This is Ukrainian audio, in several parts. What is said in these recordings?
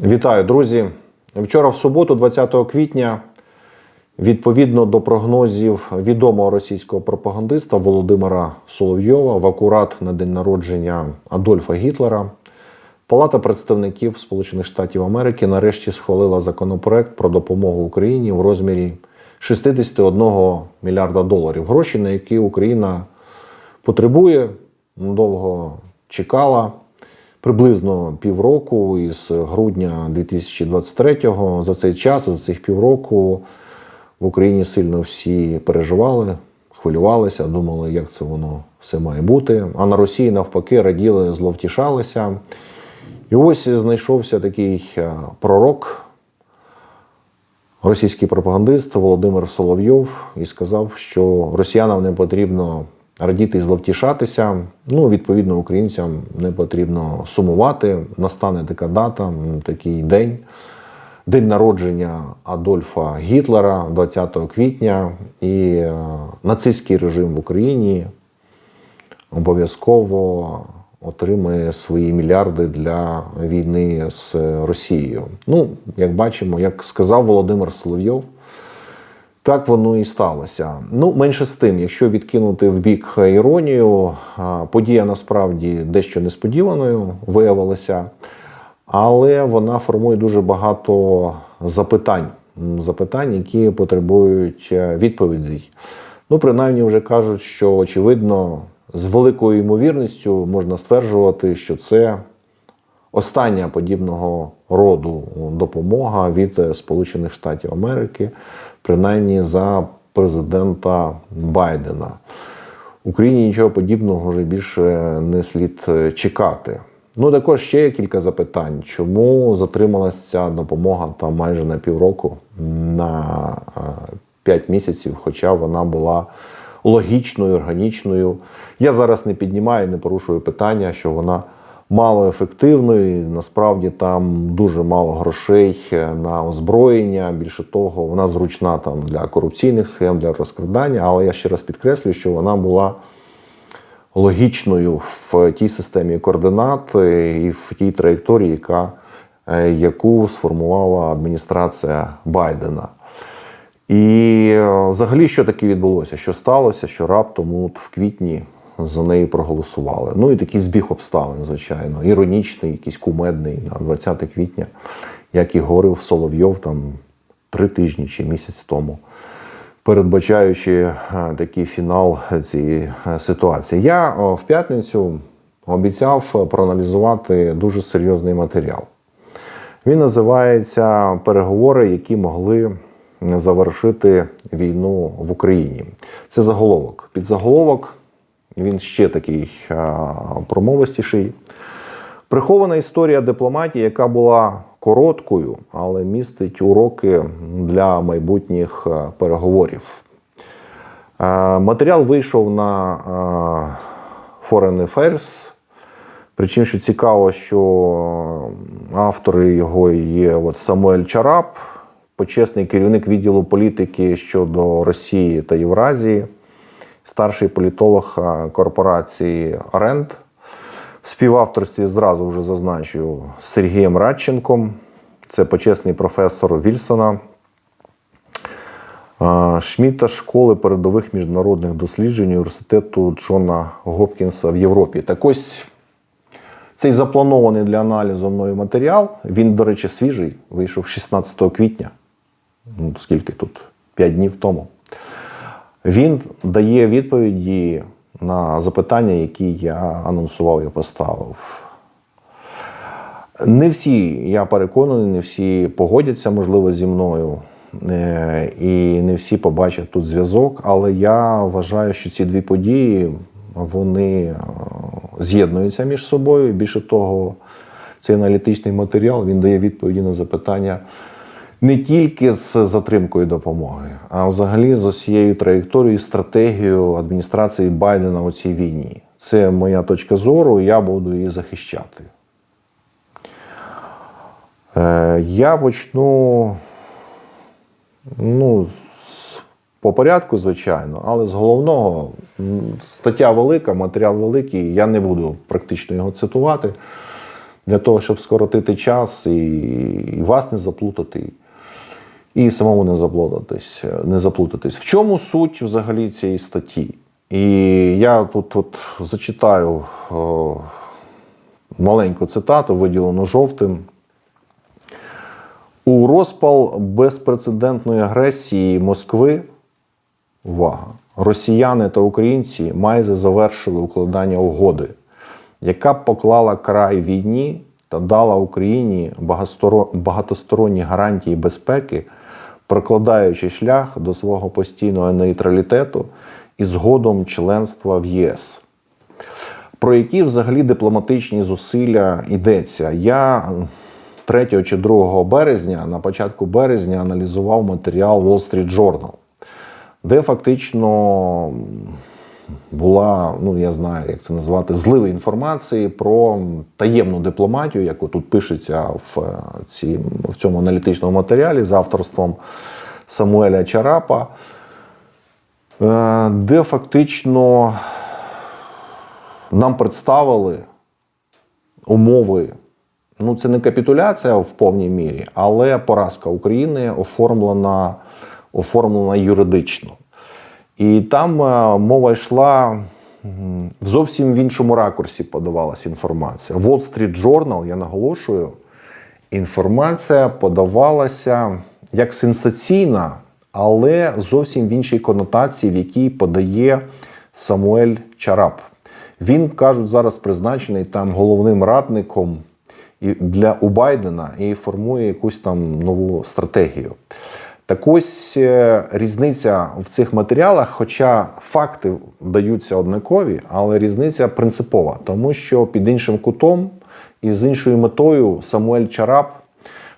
Вітаю, друзі. Вчора в суботу, 20 квітня, відповідно до прогнозів відомого російського пропагандиста Володимира Соловйова, в акурат на день народження Адольфа Гітлера, Палата представників Сполучених Штатів Америки нарешті схвалила законопроект про допомогу Україні в розмірі 61 мільярда доларів. Гроші, на які Україна потребує, довго чекала. Приблизно півроку із грудня 2023-го. За цей час, за цих півроку, в Україні сильно всі переживали, хвилювалися, думали, як це воно все має бути. А на Росії, навпаки, раділи, зловтішалися. І ось знайшовся такий е, пророк, російський пропагандист Володимир Соловйов, і сказав, що росіянам не потрібно радіти і зловтішатися. Ну, відповідно, українцям не потрібно сумувати. Настане така дата, такий день. День народження Адольфа Гітлера 20 квітня, і е, нацистський режим в Україні обов'язково отримає свої мільярди для війни з Росією. Ну, як бачимо, як сказав Володимир Соловйов, так воно і сталося. Ну, менше з тим, якщо відкинути в бік іронію, подія насправді дещо несподіваною виявилася, але вона формує дуже багато запитань, запитань, які потребують е, відповідей. Ну, принаймні, вже кажуть, що очевидно, з великою ймовірністю можна стверджувати, що це остання подібного роду допомога від е, Сполучених Штатів Америки, принаймні за президента Байдена. Україні нічого подібного вже більше не слід е, чекати. Ну, також ще є кілька запитань, чому затрималася ця допомога там майже на півроку, на 5 місяців, хоча вона була логічною, органічною. Я зараз не піднімаю, не порушую питання, що вона малоефективною. і Насправді там дуже мало грошей на озброєння. Більше того, вона зручна там для корупційних схем, для розкрадання. Але я ще раз підкреслюю, що вона була логічною в тій системі координат е, і в тій траєкторії, яка, е, яку сформувала адміністрація Байдена. І е, взагалі, що таке відбулося? Що сталося, що раптом от в квітні за неї проголосували. Ну і такий збіг обставин, звичайно, іронічний, якийсь кумедний на 20 квітня, як і говорив Соловйов там три тижні чи місяць тому, передбачаючи е, такий фінал цієї е, ситуації. Я в п'ятницю обіцяв проаналізувати дуже серйозний матеріал. Він називається Переговори, які могли завершити війну в Україні. Це заголовок. Під заголовок він ще такий промовистіший. Прихована історія дипломатії, яка була короткою, але містить уроки для майбутніх переговорів. Матеріал вийшов на Foreign Affairs. Причому, що цікаво, що автори його є от Самуель Чарап, почесний керівник відділу політики щодо Росії та Євразії, старший політолог корпорації Оренд. В співавторстві зразу вже зазначу з Сергієм Радченком. Це почесний професор Вільсона. Шміта школи передових міжнародних досліджень університету Джона Гопкінса в Європі. Так ось цей запланований для аналізу мною матеріал. Він, до речі, свіжий, вийшов 16 квітня. Ну, скільки тут? 5 днів тому. Він дає відповіді на запитання, які я анонсував і поставив. Не всі, я переконаний, не всі погодяться, можливо, зі мною. е, І не всі побачать тут зв'язок, але я вважаю, що ці дві події вони е, з'єднуються між собою. Більше того, цей аналітичний матеріал він дає відповіді на запитання не тільки з затримкою допомоги, а взагалі з усією траєкторією, стратегією адміністрації Байдена у цій війні. Це моя точка зору, я буду її захищати. Е, Я почну ну, по порядку, звичайно, але з головного стаття велика, матеріал великий, я не буду практично його цитувати. для того, щоб скоротити час і, і вас не заплутати, і самому не заплутатись, не заплутатись. В чому суть взагалі цієї статті? І я тут от зачитаю о, маленьку цитату, виділену жовтим. У розпал безпрецедентної агресії Москви увага, росіяни та українці майже завершили укладання угоди, яка поклала край війні та дала Україні багатосторонні гарантії безпеки, прокладаючи шлях до свого постійного нейтралітету і згодом членства в ЄС. Про які взагалі дипломатичні зусилля йдеться? Я 3 чи 2 березня, на початку березня, аналізував матеріал Wall Street Journal, де фактично була, ну я знаю, як це назвати, зливи інформації про таємну дипломатію, як тут пишеться в, е, ці, в цьому аналітичному матеріалі з авторством Самуеля Чарапа, е, де фактично нам представили умови. Ну, це не капітуляція в повній мірі, але поразка України оформлена, оформлена юридично. І там е, мова йшла в зовсім в іншому ракурсі подавалася інформація. Wall Street Journal, я наголошую, інформація подавалася як сенсаційна, але зовсім в іншій конотації, в якій подає Самуель Чарап. Він кажуть зараз призначений там головним радником для у Байдена і формує якусь там нову стратегію. Так ось е, різниця в цих матеріалах, хоча факти даються однакові, але різниця принципова, тому що під іншим кутом і з іншою метою Самуель Чарап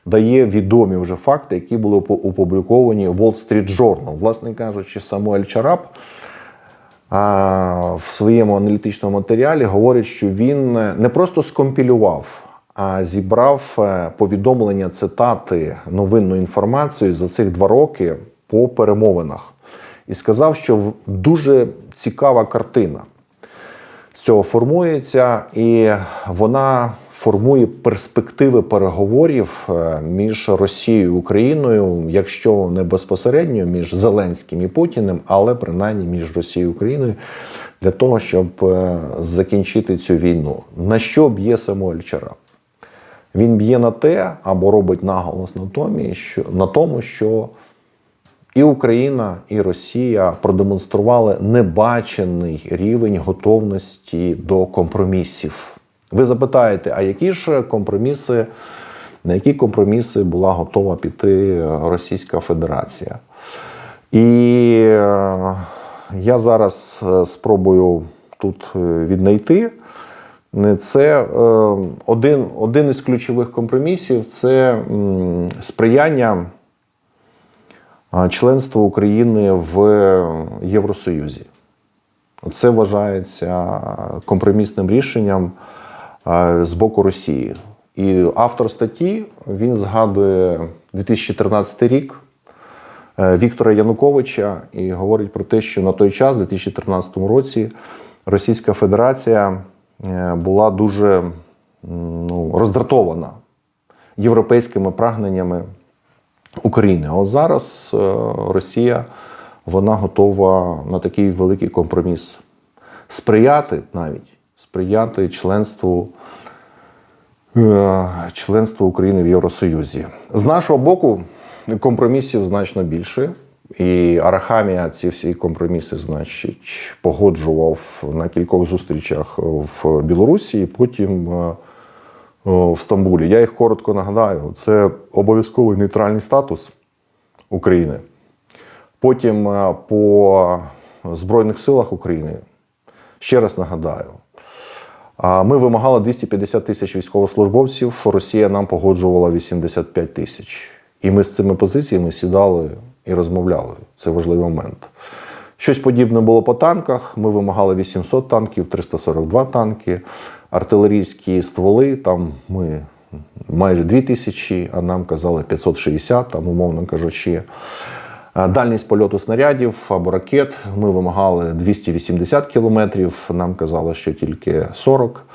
дає відомі вже факти, які були опубліковані в Wall Street Journal. Власне кажучи, Самуель Чарап в своєму аналітичному матеріалі говорить, що він не просто скомпілював, зібрав е, повідомлення, цитати, новинну інформацію за цих два роки по перемовинах. І сказав, що дуже цікава картина з цього формується, і вона формує перспективи переговорів е, між Росією і Україною, якщо не безпосередньо між Зеленським і Путіним, але принаймні між Росією і Україною для того, щоб е, закінчити цю війну. На що б'є Самуель Чарап? Він б'є на те або робить наголос на тому, що, на тому, що і Україна, і Росія продемонстрували небачений рівень готовності до компромісів. Ви запитаєте, а які ж компроміси, на які компроміси була готова піти Російська Федерація? І е, я зараз е, спробую тут е, віднайти. Це е, один, один із ключових компромісів це сприяння членства України в Євросоюзі. Це вважається компромісним рішенням з боку Росії. І автор статті він згадує 2013 рік е, Віктора Януковича і говорить про те, що на той час, у 2013 році, Російська Федерація була дуже ну, роздратована європейськими прагненнями України. А от зараз е, Росія вона готова на такий великий компроміс сприяти навіть сприяти членству, е, членству України в Євросоюзі. З нашого боку компромісів значно більше. І Арахамія ці всі компроміси, значить, погоджував на кількох зустрічах в Білорусі, потім е, в Стамбулі. Я їх коротко нагадаю. Це обов'язковий нейтральний статус України. Потім е, по Збройних силах України, ще раз нагадаю, ми вимагали 250 тисяч військовослужбовців, Росія нам погоджувала 85 тисяч. І ми з цими позиціями сідали і розмовляли. Це важливий момент. Щось подібне було по танках. Ми вимагали 800 танків, 342 танки, артилерійські стволи. Там ми майже 2000, а нам казали 560, там, умовно кажучи. Дальність польоту снарядів або ракет ми вимагали 280 кілометрів. Нам казали, що тільки 40.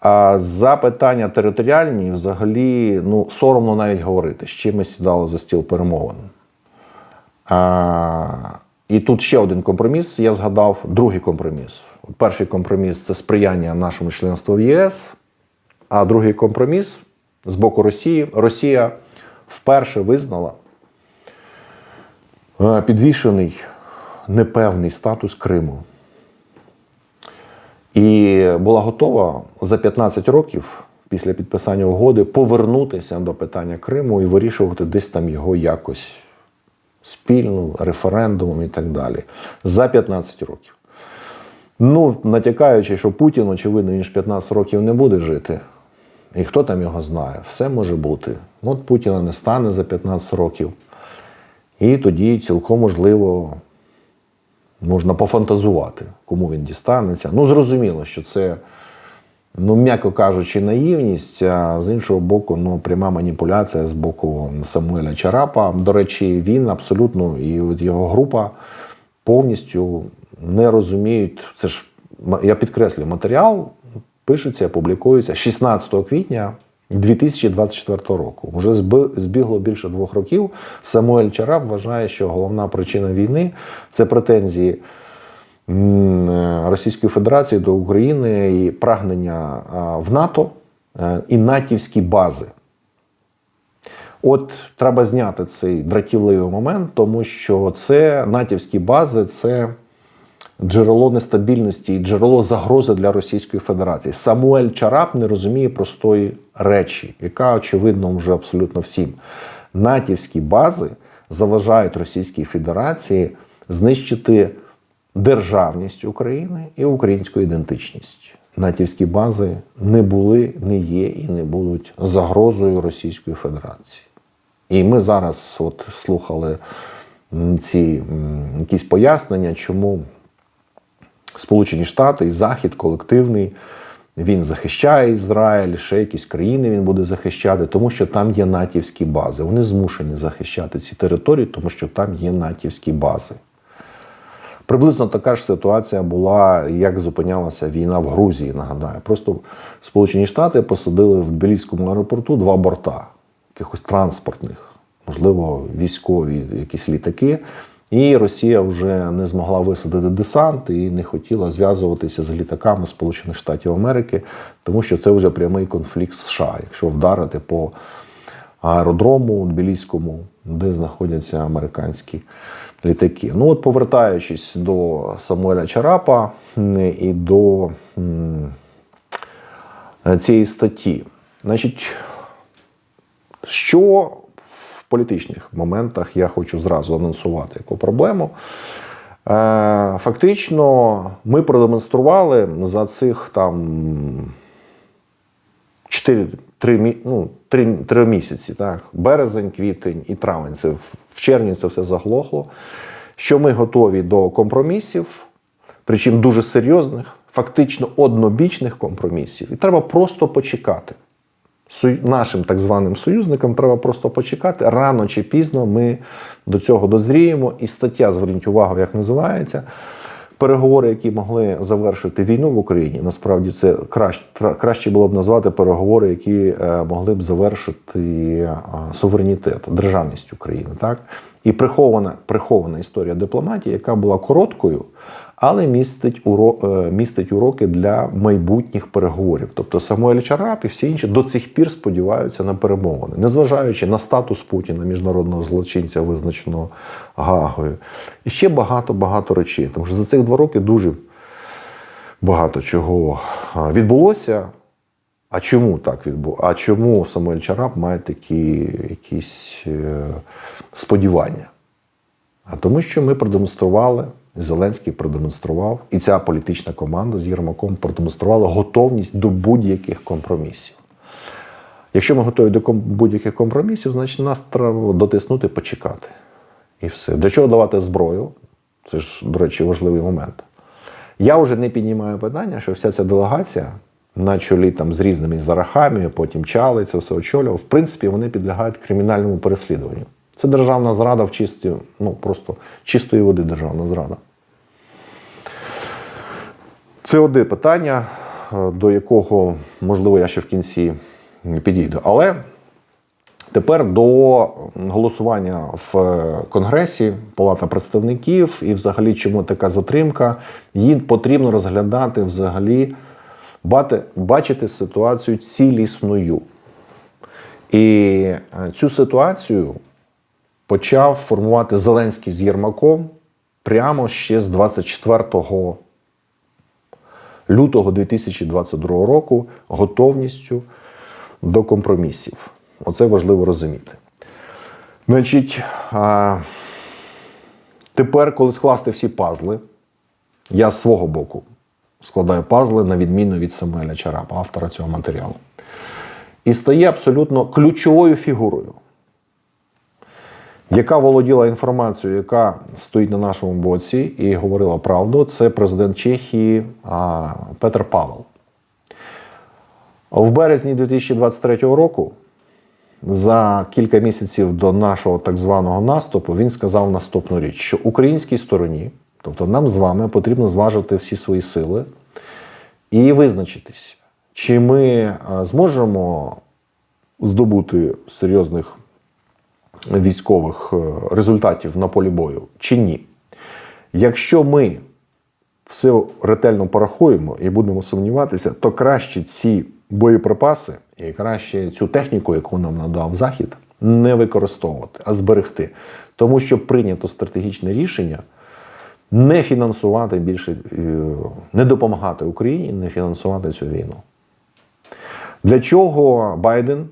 А за питання територіальні взагалі ну, соромно навіть говорити, з чим ми сідали за стіл перемовин. І тут ще один компроміс. Я згадав другий компроміс. Перший компроміс це сприяння нашому членству в ЄС. А другий компроміс з боку Росії. Росія вперше визнала е, підвішений непевний статус Криму. І була готова за 15 років після підписання угоди повернутися до питання Криму і вирішувати десь там його якось спільно, референдумом і так далі. За 15 років. Ну, натякаючи, що Путін, очевидно, він ж 15 років не буде жити. І хто там його знає? Все може бути. От Путіна не стане за 15 років. І тоді цілком можливо можна пофантазувати, кому він дістанеться. Ну, зрозуміло, що це, ну, м'яко кажучи, наївність, а з іншого боку, ну, пряма маніпуляція з боку Самуеля Чарапа. До речі, він абсолютно і от його група повністю не розуміють. Це ж я підкреслюю, матеріал пишеться, публікується 16 квітня 2024 року. Уже збігло більше двох років. Самуель Чарап вважає, що головна причина війни це претензії Російської Федерації до України і прагнення в НАТО е, і натівські бази. От треба зняти цей дратівливий момент, тому що це натівські бази, це джерело нестабільності і джерело загрози для Російської Федерації. Самуель Чарап не розуміє простої речі, яка очевидно вже абсолютно всім. Натівські бази заважають Російській Федерації знищити державність України і українську ідентичність. Натівські бази не були, не є і не будуть загрозою Російської Федерації. І ми зараз от слухали ці якісь пояснення, чому Сполучені Штати і Захід колективний. Він захищає Ізраїль, ще якісь країни він буде захищати, тому що там є натівські бази. Вони змушені захищати ці території, тому що там є натівські бази. Приблизно така ж ситуація була, як зупинялася війна в Грузії. Нагадаю, просто Сполучені Штати посадили в Тбіліському аеропорту два борта, якихось транспортних, можливо, військові якісь літаки. І Росія вже не змогла висадити десант і не хотіла зв'язуватися з літаками Сполучених Штатів Америки, тому що це вже прямий конфлікт США. Якщо вдарити по аеродрому Тбіліському, де знаходяться американські літаки. Ну от повертаючись до Самуеля Чарапа і до цієї статті, значить, що в політичних моментах я хочу зразу анонсувати яку проблему. Е, Фактично, ми продемонстрували за цих там 4, 3, ну, 3, 3 місяці, так, березень, квітень і травень. Це в червні це все заглохло. Що ми готові до компромісів, причому дуже серйозних, фактично однобічних компромісів. І треба просто почекати. Нашим так званим союзникам треба просто почекати. Рано чи пізно ми до цього дозріємо. І стаття, зверніть увагу, як називається. Переговори, які могли завершити війну в Україні, насправді це краще, краще було б назвати переговори, які е, могли б завершити е, суверенітет, державність України. Так? І прихована, прихована історія дипломатії, яка була короткою, але містить, уро, е, містить уроки для майбутніх переговорів. Тобто Самуель Чарап і всі інші до цих пір сподіваються на перемовини, незважаючи на статус Путіна, міжнародного злочинця, визначеного Гагою. І ще багато-багато речей. Тому що за цих два роки дуже багато чого відбулося. А чому так відбулося? А чому Самуель Чарап має такі якісь е, сподівання? А тому, що ми продемонстрували, Зеленський продемонстрував, і ця політична команда з Єрмаком продемонструвала готовність до будь-яких компромісів. Якщо ми готові до будь-яких компромісів, значить нас треба дотиснути, почекати. І все. Для чого давати зброю? Це ж, до речі, важливий момент. Я вже не піднімаю питання, що вся ця делегація на чолі там з різними зарахами, потім чали, це все очолював. В принципі, вони підлягають кримінальному переслідуванню. Це державна зрада в чисті, ну просто чистої води державна зрада. Це одне питання. е, до якого, можливо, я ще в кінці підійду. Але тепер до голосування в Конгресі, Палата представників, і взагалі, чому така затримка, їй потрібно розглядати взагалі, бачити ситуацію цілісною. І е, цю ситуацію почав формувати Зеленський з Єрмаком прямо ще з 24 лютого 2022 року готовністю до компромісів. Оце важливо розуміти. Значить, а, тепер, коли скласти всі пазли, я з свого боку складаю пазли на відміну від Самуеля Чарапа, автора цього матеріалу. І стає абсолютно ключовою фігурою, яка володіла інформацією, яка стоїть на нашому боці і говорила правду, це президент Чехії Петр Павел. В березні 2023 року, за кілька місяців до нашого так званого наступу, він сказав наступну річ: що українській стороні, тобто нам з вами, потрібно зважити всі свої сили і визначитись, чи ми зможемо здобути серйозних військових е, результатів на полі бою, чи ні. Якщо ми все ретельно порахуємо і будемо сумніватися, то краще ці боєприпаси і краще цю техніку, яку нам надав Захід, не використовувати, а зберегти. Тому що прийнято стратегічне рішення не фінансувати більше, е, не допомагати Україні, не фінансувати цю війну. Для чого Байден,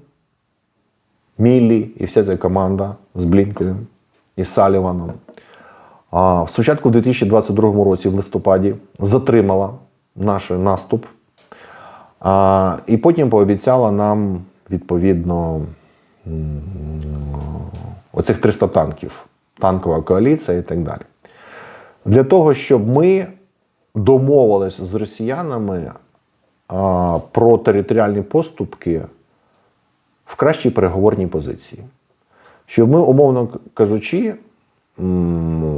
Міллі і вся ця команда з Блінкеном і Саліваном а, спочатку в 2022 році, в листопаді, затримала наш наступ, а, і потім пообіцяла нам відповідно оцих 300 танків, танкова коаліція і так далі. Для того, щоб ми домовились з росіянами а, про територіальні поступки в кращій переговорній позиції. Щоб ми, умовно кажучи,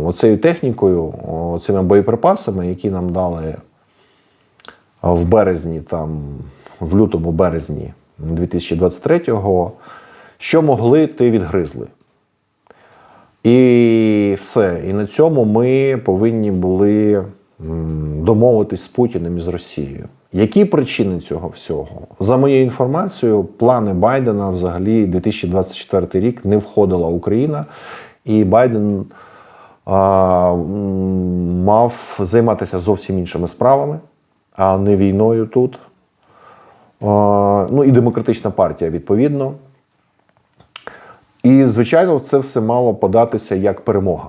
оцею технікою, цими боєприпасами, які нам дали в березні, там, в лютому березні 2023-го, що могли, ти відгризли. І все. І на цьому ми повинні були домовитись з Путіним і з Росією. Які причини цього всього? За моєю інформацією, плани Байдена взагалі 2024 рік не входила Україна, і Байден а, мав займатися зовсім іншими справами, а не війною тут. А, ну і демократична партія відповідно. І, звичайно, це все мало податися як перемога.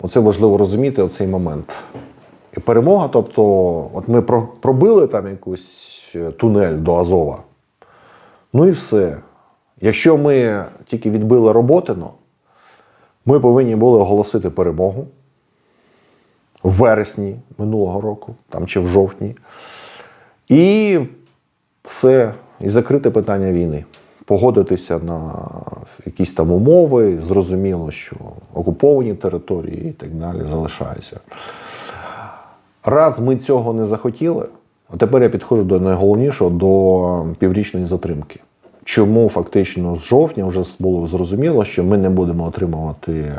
Оце важливо розуміти оцей момент. І перемога, тобто, от ми пробили там якийсь е, тунель до Азова. Ну і все. Якщо ми тільки відбили Роботино, ми повинні були оголосити перемогу в вересні минулого року, там чи в жовтні. І все, і закрити питання війни. Погодитися на якісь там умови, зрозуміло, що окуповані території і так далі залишаються. Раз ми цього не захотіли, а тепер я підходжу до найголовнішого до піврічної затримки. Чому фактично з жовтня вже було зрозуміло, що ми не будемо отримувати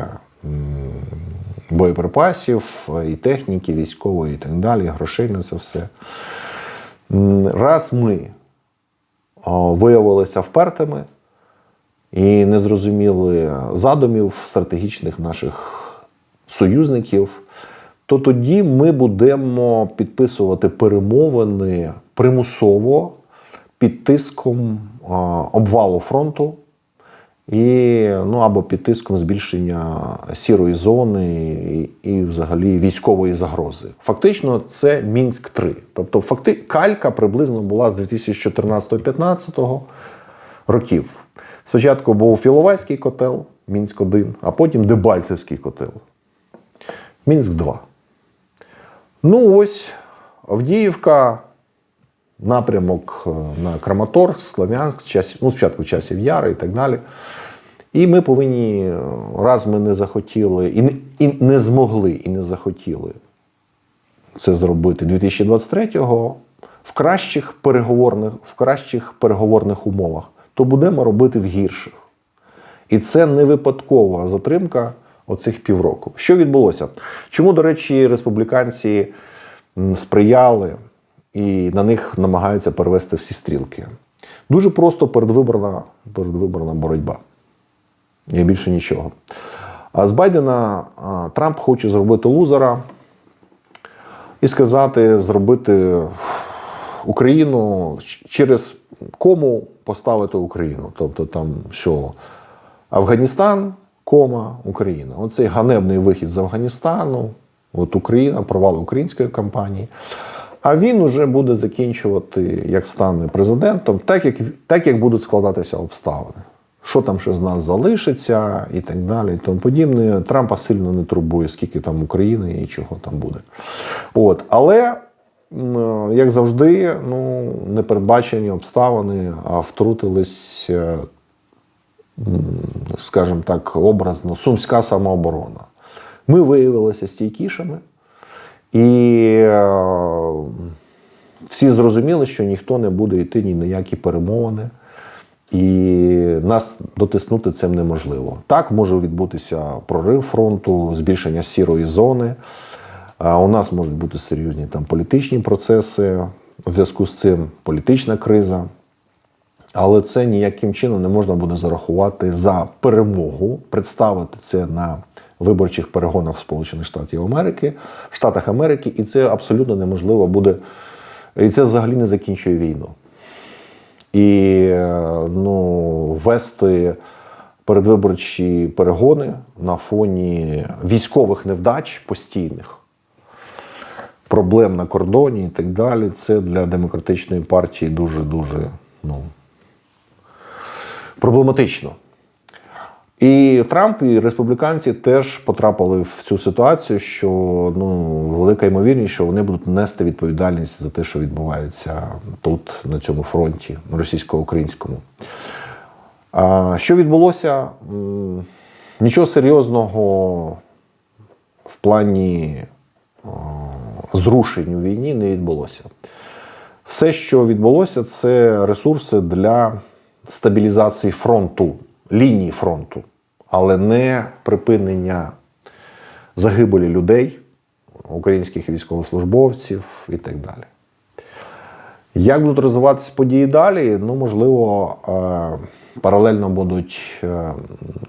боєприпасів, і техніки, військової і так далі, грошей на це все. Раз ми виявилися впертими і не зрозуміли задумів стратегічних наших союзників, то тоді ми будемо підписувати перемовини примусово під тиском обвалу фронту і ну або під тиском збільшення сірої зони і, і взагалі військової загрози. Фактично, це Мінськ 3 Тобто, факти калька приблизно була з 2014-2015 років. Спочатку був Філовайський котел, Мінськ 1 а потім Дебальцевський котел. Мінськ 2 Ну ось Авдіївка, напрямок е, на Краматорськ, Слов'янськ, ну, спочатку часів Яри і так далі. І ми повинні, е, раз ми не захотіли, і не, і не змогли, і не захотіли це зробити 2023-го, в кращих переговорних, в кращих переговорних умовах, то будемо робити в гірших. І це не випадкова затримка оцих півроку. Що відбулося? Чому, до речі, республіканці сприяли і на них намагаються перевести всі стрілки? Дуже просто передвиборна, передвиборна боротьба. І більше нічого. А з Байдена Трамп хоче зробити лузера і сказати, зробити Україну через кому поставити Україну. Тобто там що Афганістан, кома, Україна. Оцей ганебний вихід з Афганістану, от Україна, провал української кампанії. А він уже буде закінчувати, як стане президентом, так як, так як будуть складатися обставини. Що там ще з нас залишиться, і так далі, і тому подібне. Трампа сильно не турбує, скільки там України і чого там буде. От. Але, як завжди, ну, непередбачені обставини а втрутились, е, скажімо так, образно, сумська самооборона. Ми виявилися стійкішими. І е, всі зрозуміли, що ніхто не буде йти ні на які перемовини, і нас дотиснути цим неможливо. Так може відбутися прорив фронту, збільшення сірої зони. А у нас можуть бути серйозні там політичні процеси, у зв'язку з цим політична криза. Але це ніяким чином не можна буде зарахувати за перемогу, представити це на виборчих перегонах Сполучених Штатів Америки, в Штатах Америки, і це абсолютно неможливо буде. І це взагалі не закінчує війну. І е, ну, вести передвиборчі перегони на фоні військових невдач постійних, проблем на кордоні і так далі, це для демократичної партії дуже-дуже ну, проблематично. І Трамп і республіканці теж потрапили в цю ситуацію, що ну велика ймовірність, що вони будуть нести відповідальність за те, що відбувається тут, на цьому фронті, російсько-українському. А що відбулося? Нічого серйозного в плані зрушень у війні не відбулося. Все, що відбулося, це ресурси для стабілізації фронту, лінії фронту, але не припинення загибелі людей, українських військовослужбовців і так далі. Як будуть розвиватися події далі? Ну, можливо, е, паралельно будуть. е,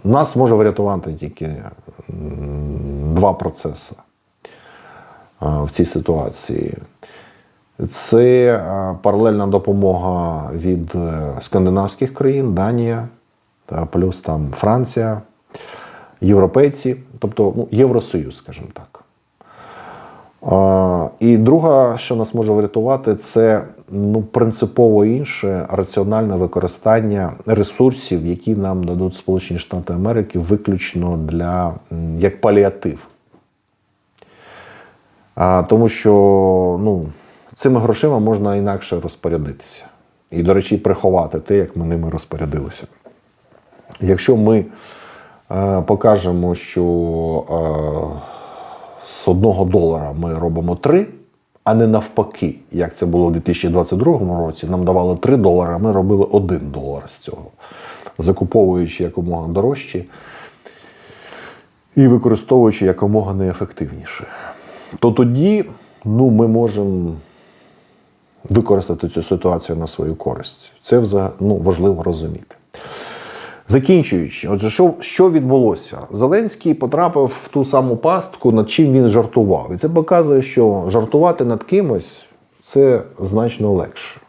Нас може врятувати тільки два процеси е, в цій ситуації. Це е, паралельна допомога від е, скандинавських країн, Данія, та плюс там Франція, європейці, тобто ну, Євросоюз, скажімо так. І друга, що нас може врятувати, це ну, принципово інше раціональне використання ресурсів, які нам дадуть Сполучені Штати Америки, виключно для як паліатив. Тому що ну, цими грошима можна інакше розпорядитися. І, до речі, приховати те, як ми ними розпорядилися. Якщо ми е, покажемо, що е, з одного долара ми робимо 3, а не навпаки, як це було у 2022 році, нам давали 3 долари, а ми робили 1 долар з цього, закуповуючи якомога дорожче і використовуючи якомога неефективніше. То тоді ну, ми можемо використати цю ситуацію на свою користь. Це ну, важливо розуміти. Закінчуючи, отже, що, що відбулося? Зеленський потрапив в ту саму пастку, над чим він жартував. І це показує, що жартувати над кимось це значно легше.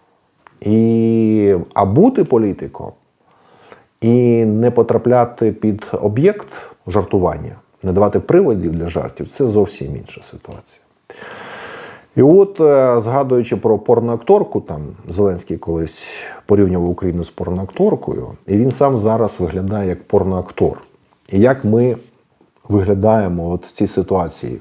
І, а бути політиком і не потрапляти під об'єкт жартування, не давати приводів для жартів це зовсім інша ситуація. І от, е, згадуючи про порноакторку, там Зеленський колись порівнював Україну з порноакторкою, і він сам зараз виглядає як порноактор. І як ми виглядаємо от в цій ситуації,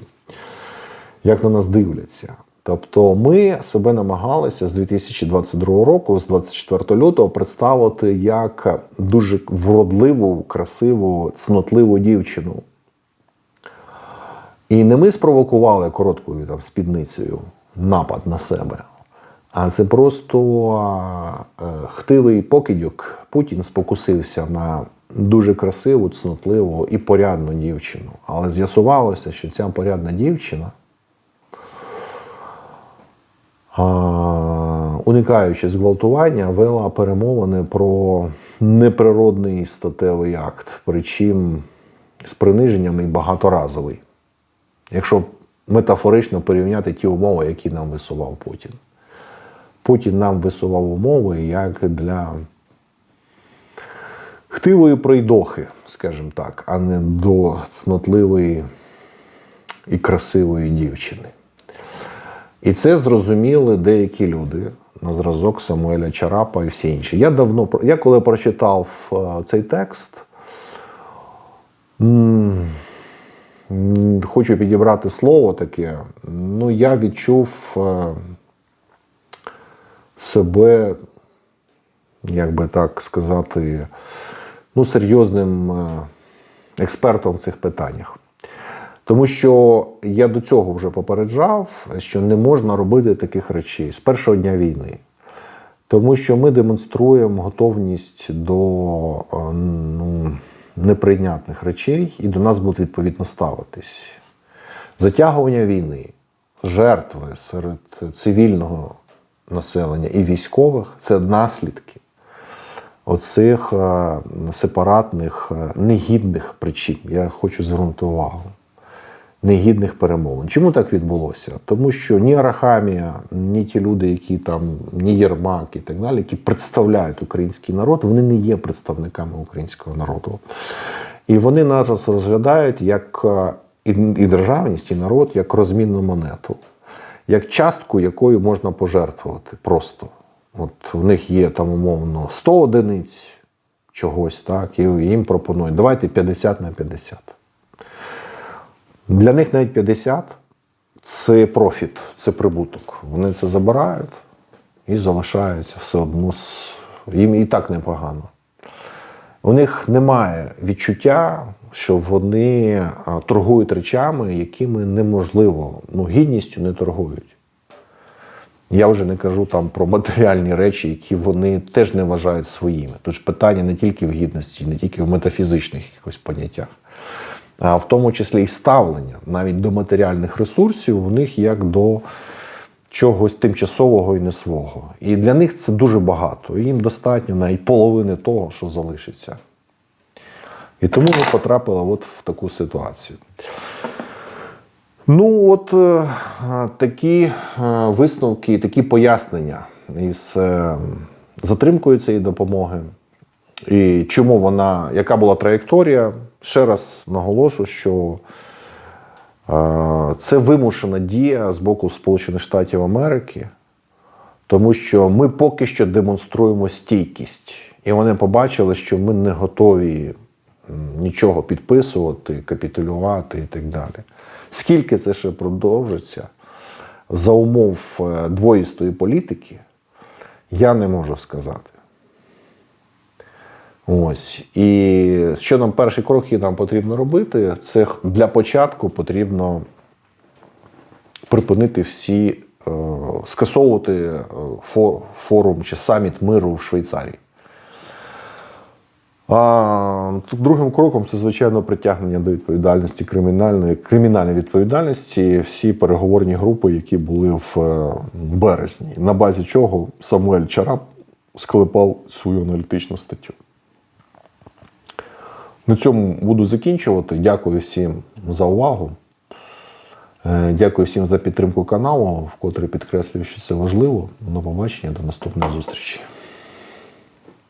як на нас дивляться. Тобто ми себе намагалися з 2022 року, з 24 лютого, представити як дуже вродливу, красиву, цнотливу дівчину. І не ми спровокували короткою там, спідницею напад на себе, А це просто е, хтивий покидьок. Путін спокусився на дуже красиву, цнотливу і порядну дівчину. Але з'ясувалося, що ця порядна дівчина, уникаючи зґвалтування, вела перемовини про неприродний статевий акт, причим з приниженням і багаторазовий. Якщо метафорично порівняти ті умови, які нам висував Путін. Путін нам висував умови як для хтивої пройдохи, скажімо так, а не до цнотливої і красивої дівчини. І це зрозуміли деякі люди на зразок Самуеля Чарапа і всі інші. Я давно я коли прочитав е, цей текст, хочу підібрати слово таке. Ну, я відчув е, себе, як би так сказати, ну, серйозним е, експертом в цих питаннях. Тому що я до цього вже попереджав, що не можна робити таких речей з першого дня війни. Тому що ми демонструємо готовність до е, ну, неприйнятних речей і до нас будуть відповідно ставитись. Затягування війни, жертви серед цивільного населення і військових це наслідки оцих е, сепаратних, е, негідних причин. Я хочу звернути увагу. Негідних перемовин. Чому так відбулося? Тому що ні Арахамія, ні ті люди, які там, ні Єрмак і так далі, які представляють український народ, вони не є представниками українського народу. І вони нас розглядають як е, і, державність, і народ як розмінну монету, як частку, якою можна пожертвувати просто. От в них є там умовно 100 одиниць чогось, так, і їм пропонують давайте 50 на 50. Для них навіть 50 це профіт, це прибуток. Вони це забирають і залишаються все одно. Їм і так непогано. У них немає відчуття, що вони торгують речами, якими неможливо, ну, гідністю не торгують. Я вже не кажу там про матеріальні речі, які вони теж не вважають своїми. Тож питання не тільки в гідності, не тільки в метафізичних якихось поняттях, в тому числі і ставлення навіть до матеріальних ресурсів у них як до чогось тимчасового і не свого. І для них це дуже багато. І їм достатньо навіть половини того, що залишиться. І тому ми потрапили от в таку ситуацію. Ну, от е, такі е, висновки, такі пояснення із е, затримкою цієї допомоги. І чому вона, яка була траєкторія? Ще раз наголошу, що е, це вимушена дія з боку Сполучених Штатів Америки, тому що ми поки що демонструємо стійкість. І вони побачили, що ми не готові нічого підписувати, капітулювати і так далі. Скільки це ще продовжиться за умов е, двоїстої політики, я не можу сказати. Ось. І що нам перший крок, який нам потрібно робити, це для початку потрібно припинити всі, е, скасовувати е, фо- форум чи саміт миру в Швейцарії. А другим кроком це, звичайно, притягнення до відповідальності кримінальної кримінальної відповідальності всі переговорні групи, які були в е, березні, на базі чого Самуель Чарап склепав свою аналітичну статтю. На цьому буду закінчувати. Дякую всім за увагу. Е, Дякую всім за підтримку каналу, вкотре підкреслюю, що це важливо. До побачення, до наступної зустрічі.